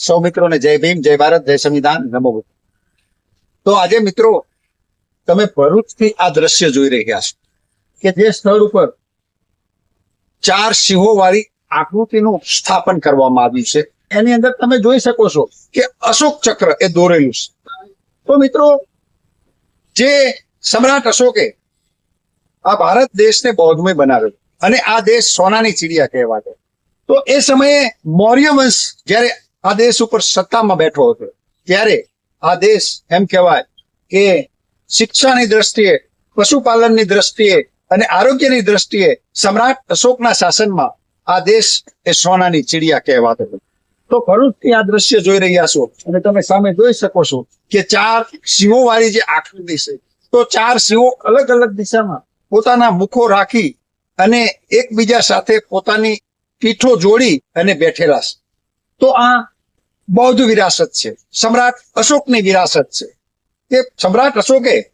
સૌ મિત્રોને જય ભીમ, જય ભારત, જય સંવિધાન, નમો તો આજે મિત્રો, તમે ભરૂચથી આ દ્રશ્ય જોઈ રહ્યા છો કે જે સ્થળ ઉપર ચાર સિંહો વાળી આકૃતિનું સ્થાપન કરવામાં આવ્યું છે. એની અંદર તમે જોઈ શકો છો કે અશોક ચક્ર એ દોરેલું છે. તો મિત્રો, જે સમ્રાટ અશોકે આ ભારત દેશને બૌદ્ધમય બનાવ્યો અને આ દેશ સોનાની ચીડિયા કહેવાતો. તો એ સમયે મૌર્ય વંશ જ્યારે આ દેશ ઉપર સત્તામાં બેઠો હતો. ત્યારે આ દેશ એમ કહેવાય કે શિક્ષાની દ્રષ્ટિએ, પશુપાલનની દ્રષ્ટિએ અને આરોગ્યની દ્રષ્ટિએ સમ્રાટ અશોકના શાસનમાં આ દેશ એ સોનાની ચીડિયા કહેવાતો હતો. તો ભરૂચથી આ દ્રશ્ય જોઈ રહ્યા છો અને તમે સામે જોઈ શકો છો કે ચાર સિંહો વાળી જે આકૃતિ છે. તો ચાર સિંહો અલગ અલગ દિશામાં પોતાના મુખો રાખી અને એકબીજા સાથે પોતાની પીઠો જોડી અને બેઠેલા છે. તો આ બૌદ્ધ વિરાસત છે. સમ્રાટ અશોકની વિરાસત છે. કે સમ્રાટ અશોકે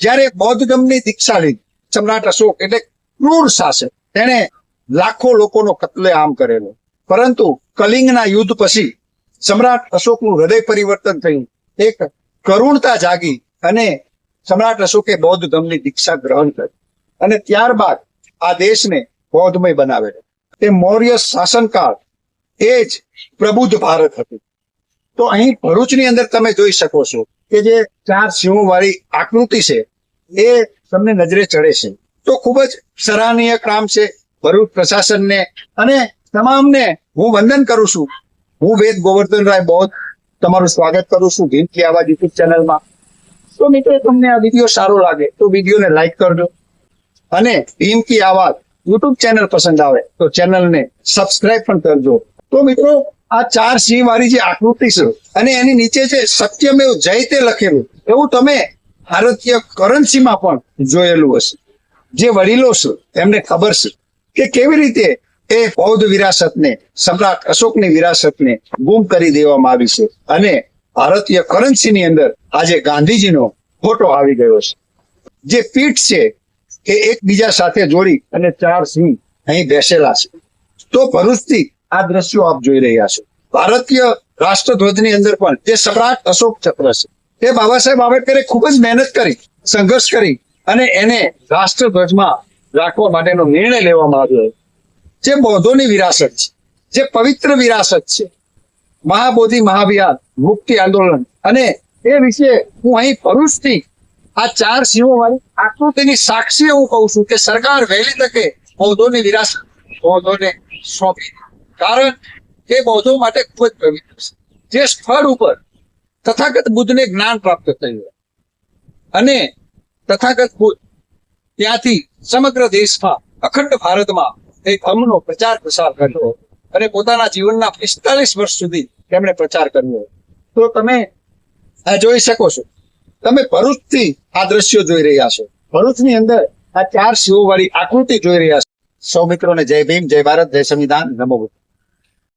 જ્યારે બૌદ્ધ ધર્મની દીક્ષા લીધી, સમ્રાટ અશોક એટલે ક્રૂર શાસક. તેણે લાખો લોકોનો કત્લેઆમ કરેલો. પરંતુ કલિંગના યુદ્ધ પછી સમ્રાટ અશોકનું હૃદય પરિવર્તન થયું. એક કરુણતા જાગી અને સમ્રાટ અશોકે બૌદ્ધ ધર્મની દીક્ષા ગ્રહણ કરી. અને ત્યારબાદ આ દેશને બૌદ્ધમય બનાવેલો. તે મૌર્ય શાસનકાળ એ જ પ્રબુદ્ધ ભારત હતું. તો અહીં ભરૂચની અંદર તમે જોઈ શકો છો કે જે ચાર સિંહો વાળી આકૃતિ છે, એ તમને નજરે ચડે છે. તો ખૂબ જ સરાહનીય કામ છે ભરૂચ પ્રશાસનને અને તમામને હું વંદન કરું છું. હું વેદ ગોવર્ધનરાય બૌદ્ધ તમારું સ્વાગત કરું છું ભીમથી આવા યુટ્યુબ ચેનલમાં. તો મિત્રો તમને આ વીડિયો સારો લાગે તો વિડીયોને લાઈક કરજો. અને ભીમ કી આવાજ યુટ્યુબ ચેનલ પસંદ આવે તો ચેનલને સબસ્ક્રાઇબ પણ કરજો. તો મિત્રો, આ ચાર સિંહ વાળી જે આકૃતિ છે, અને એની નીચે છે સત્યમેવ જયતે લખેલું. એવું તમે ભારતીય કરન્સીમાં પણ જોયેલું હશે. જે વડીલો છે, એમને ખબર છે કે કેવી રીતે એ બૌદ્ધ વિરાસતને, સમ્રાટ અશોકની વિરાસતને ગુમ કરી દેવામાં આવી છે. અને ભારતીય કરન્સીની અંદર આજે ગાંધીજીનો ફોટો આવી ગયો છે. જે પીઠ છે, એ એકબીજા સાથે જોડી અને ચાર સિંહ અહીં બેસેલા છે. તો ભરૂચથી આ દ્રશ્યો આપ જોઈ રહ્યા છો ભારતીય રાષ્ટ્રધ્વજની અંદર પણ જે સમ્રાટ અશોક ચક્ર છે, એ બાબા સાહેબ આંબેડકરે ખૂબ જ મહેનત કરી, સંઘર્ષ કરી અને એને રાષ્ટ્રધ્વજમાં રાખવા માટેનો નિર્ણય લેવામાં આવ્યો જે બૌદ્ધોની વિરાસત છે, જે પવિત્ર વિરાસત છે, મહાબોધિ મહાભિયાન, મુક્તિ આંદોલન અને એ વિશે હું અહીં ભરૂચથી આ ચાર સિંહો વાળી આકૃતિની સાક્ષી હું કહું છું કે સરકાર વહેલી તકે બૌદ્ધોની વિરાસત, બૌદ્ધોને સોંપી. કારણ કે બૌદ્ધો માટે ખૂબ જ પવિત્ર છે. જે સ્થળ ઉપર તથાગત બુદ્ધને જ્ઞાન પ્રાપ્ત થયું અને તથાગત બુદ્ધ ત્યાંથી સમગ્ર દેશમાં, અખંડ ભારતમાં એ ધર્મનો પ્રચાર પ્રસાર કર્યો અને પોતાના જીવનના પિસ્તાલીસ વર્ષ સુધી તેમણે પ્રચાર કર્યો તો તમે આ જોઈ શકો છો. તમે ભરૂચથી આ દ્રશ્યો જોઈ રહ્યા છો. ભરૂચની અંદર આ ચાર શિવો વાળી આકૃતિ જોઈ રહ્યા છો. સૌ મિત્રોને જય ભીમ, જય ભારત, જય સંવિધાન. નમો